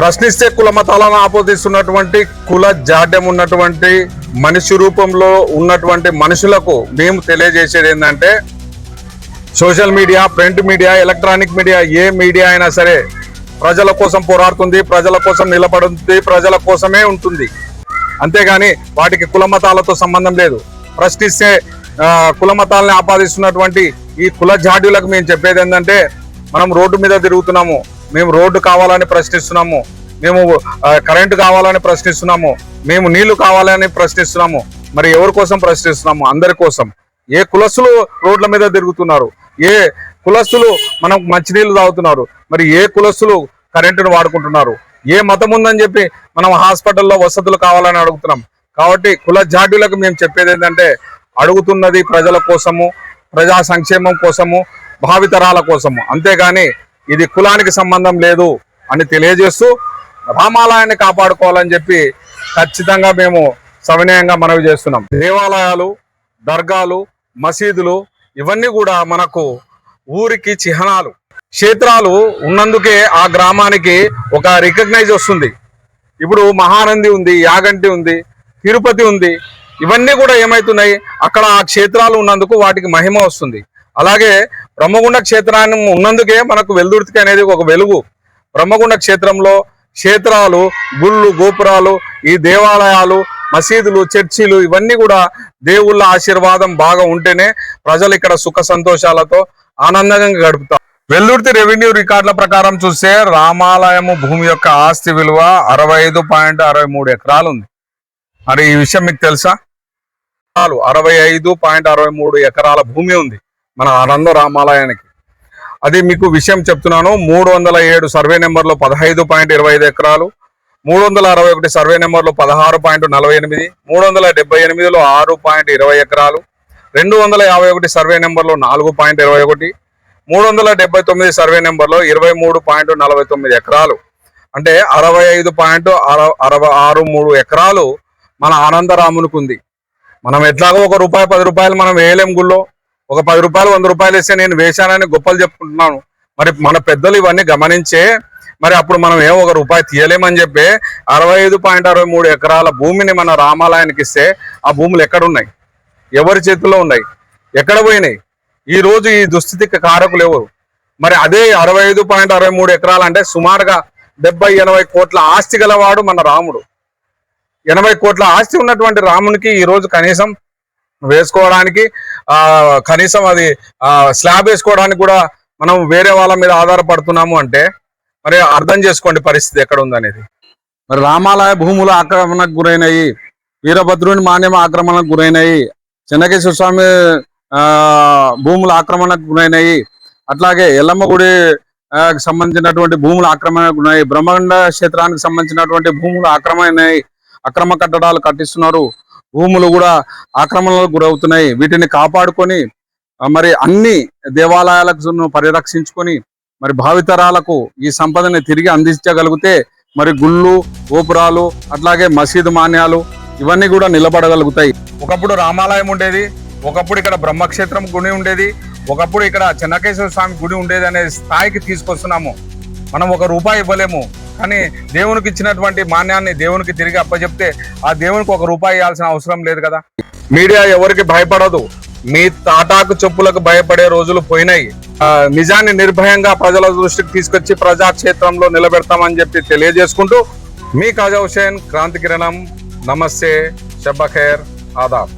ప్రశ్నిస్తే కుల మతాలను ఆపోదిస్తున్నటువంటి కుల జాడ్యం ఉన్నటువంటి మనిషి రూపంలో ఉన్నటువంటి మనుషులకు మేము తెలియజేసేది ఏంటంటే social media print media electronic media ఏ మీడియా అయినా సరే ప్రజల కోసం పోరాడుతుంది ప్రజల కోసం నిలబడుతుంది ప్రజల కోసమే ఉంటుంది. అంతేగాని వాటికి కుల మతాలతో సంబంధం లేదు. ప్రశ్నిస్తే కులమతాలని కుల మతాలని ఆపాదిస్తున్నటువంటి ఈ కుల జాడ్యులకు మేము చెప్పేది ఏంటంటే మనం రోడ్డు మీద తిరుగుతున్నాము మేము రోడ్డు కావాలని ప్రశ్నిస్తున్నాము. మేము కరెంటు కావాలని ప్రశ్నిస్తున్నాము. మేము నీళ్ళు కావాలని ప్రశ్నిస్తున్నాము. మరి ఎవరి కోసం ప్రశ్నిస్తున్నాము? అందరి కోసం. ఏ కులస్తులు రోడ్ల మీద తిరుగుతున్నారు? ఏ కులస్తులు మనం మంచినీళ్ళు తాగుతున్నారు? మరి ఏ కులస్తులు కరెంటును వాడుకుంటున్నారు? ఏ మతం ఉందని చెప్పి మనం హాస్పిటల్లో వసతులు కావాలని అడుగుతున్నాం. కాబట్టి కుల జాడ్యులకు మేము చెప్పేది ఏంటంటే అడుగుతున్నది ప్రజల కోసము ప్రజా సంక్షేమం కోసము భావితరాల కోసము. అంతేగాని ఇది కులానికి సంబంధం లేదు అని తెలియజేస్తూ రామాలయాన్ని కాపాడుకోవాలని చెప్పి ఖచ్చితంగా మేము సవినయంగా మనవి చేస్తున్నాం. దేవాలయాలు దర్గాలు మసీదులు ఇవన్నీ కూడా మనకు ఊరికి చిహ్నాలు. క్షేత్రాలు ఉన్నందుకే ఆ గ్రామానికి ఒక రికగ్నైజ్ వస్తుంది. ఇప్పుడు మహానంది ఉంది యాగంటి ఉంది తిరుపతి ఉంది ఇవన్నీ కూడా ఏమవుతున్నాయి అక్కడ ఆ క్షేత్రాలు ఉన్నందుకు వాటికి మహిమ వస్తుంది. అలాగే బ్రహ్మగుండ క్షేత్రాన్ని ఉన్నందుకే మనకు వెల్దుర్తికి అనేది ఒక వెలుగు. బ్రహ్మగుండ క్షేత్రంలో క్షేత్రాలు గుళ్ళు గోపురాలు ఈ దేవాలయాలు మసీదులు చర్చిలు ఇవన్నీ కూడా దేవుళ్ళ ఆశీర్వాదం బాగా ఉంటేనే ప్రజలు ఇక్కడ సుఖ సంతోషాలతో ఆనందంగా గడుపుతారు వెల్లుర్తి రెవెన్యూ రికార్డుల ప్రకారం చూస్తే రామాలయము భూమి యొక్క ఆస్తి విలువ అరవై ఐదు పాయింట్ అరవై మూడు ఎకరాలు ఉంది మరి ఈ విషయం మీకు తెలుసా? అరవై ఐదు పాయింట్ అరవై మూడు ఎకరాల భూమి ఉంది. మన ఆనంద రామాలయానికి. అది మీకు విషయం చెప్తున్నాను. మూడు వందల ఏడు సర్వే నెంబర్లో పదహైదు పాయింట్ ఇరవై ఐదు ఎకరాలు మూడు వందల అరవై ఒకటి సర్వే నెంబర్లో పదహారు పాయింట్ నలభై ఎనిమిది మూడు వందల డెబ్బై ఎనిమిదిలో ఆరు పాయింట్ ఇరవై ఎకరాలు రెండు వందల యాభై ఒకటి సర్వే నెంబర్లో నాలుగు పాయింట్ ఇరవై ఒకటి మూడు వందల డెబ్బై తొమ్మిది సర్వే నెంబర్లో ఇరవై మూడు పాయింట్ నలభై తొమ్మిది ఎకరాలు. అంటే అరవై ఐదు పాయింట్ అరవై ఆరు మూడు ఎకరాలు మన ఆనందరామునికి ఉంది. మనం ఎట్లాగో ఒక రూపాయి పది రూపాయలు మనం వేయలేం గుళ్ళో. ఒక పది రూపాయలు వంద రూపాయలు ఇస్తే నేను వేశానని గొప్పలు చెప్పుకుంటున్నాను. మరి మన పెద్దలు ఇవన్నీ గమనించే మరి అప్పుడు మనం ఏం ఒక రూపాయి తీయలేమని చెప్పి అరవై ఐదు పాయింట్ అరవై మూడు ఎకరాల భూమిని మన రామాలయానికి ఇస్తే ఆ భూములు ఎక్కడున్నాయి? ఎవరి చేతుల్లో ఉన్నాయి? ఎక్కడ పోయినాయి? ఈ రోజు ఈ దుస్థితికి కారకులు ఎవరు? మరి అదే అరవై ఐదు పాయింట్ అరవై మూడు ఎకరాలు అంటే సుమారుగా డెబ్బై ఎనభై కోట్ల ఆస్తి గలవాడు మన రాముడు. ఎనభై కోట్ల ఆస్తి ఉన్నటువంటి రామునికి ఈ రోజు కనీసం వేసుకోవడానికి ఆ కనీసం అది ఆ స్లాబ్ వేసుకోవడానికి కూడా మనం వేరే వాళ్ళ మీద ఆధారపడుతున్నాము అంటే మరి అర్థం చేసుకోండి పరిస్థితి ఎక్కడ ఉందనేది మరి రామాలయ భూములు ఆక్రమణకు గురైనాయి వీరభద్రుని మాన్యం ఆక్రమణకు గురైనాయి చెన్నకేశ్వర స్వామి ఆ భూములు ఆక్రమణకు గురైనాయి అట్లాగే ఎల్లమ్మ గుడి ఆ, కి సంబంధించినటువంటి భూములు ఆక్రమణకు ఉన్నాయి బ్రహ్మగండ క్షేత్రానికి సంబంధించినటువంటి భూములు ఆక్రమణైనాయి అక్రమ కట్టడాలు కట్టిస్తున్నారు. భూములు కూడా ఆక్రమణలకు గురవుతున్నాయి. వీటిని కాపాడుకొని మరి అన్ని దేవాలయాలకు పరిరక్షించుకొని మరి భావితరాలకు ఈ సంపదని తిరిగి అందించగలిగితే మరి గుళ్ళు గోపురాలు అట్లాగే మసీదు మాన్యాలు ఇవన్నీ కూడా నిలబడగలుగుతాయి. ఒకప్పుడు రామాలయం ఉండేది ఒకప్పుడు ఇక్కడ బ్రహ్మక్షేత్రం గుడి ఉండేది ఒకప్పుడు ఇక్కడ చెన్నకేశ్వర స్వామి గుడి ఉండేది అనే స్థాయికి తీసుకొస్తున్నాము. మనం ఒక రూపాయి ఇవ్వలేము. కానీ దేవునికి ఇచ్చినటువంటి మాన్యాన్ని దేవునికి తిరిగి అప్పచెప్తే ఆ దేవునికి ఒక రూపాయి ఇవ్వాల్సిన అవసరం లేదు కదా. మీడియా ఎవరికి భయపడదు. మీ తాటాకు చెప్పులకు భయపడే రోజులు పోయినాయి. నిజాన్ని నిర్భయంగా ప్రజల దృష్టికి తీసుకొచ్చి ప్రజాక్షేత్రంలో నిలబెడతామని చెప్పి తెలియజేసుకుంటూ మీ కాజా హుసేన్ క్రాంతి కిరణం. నమస్తే. షబ్బఖేర్ ఆదాబ్.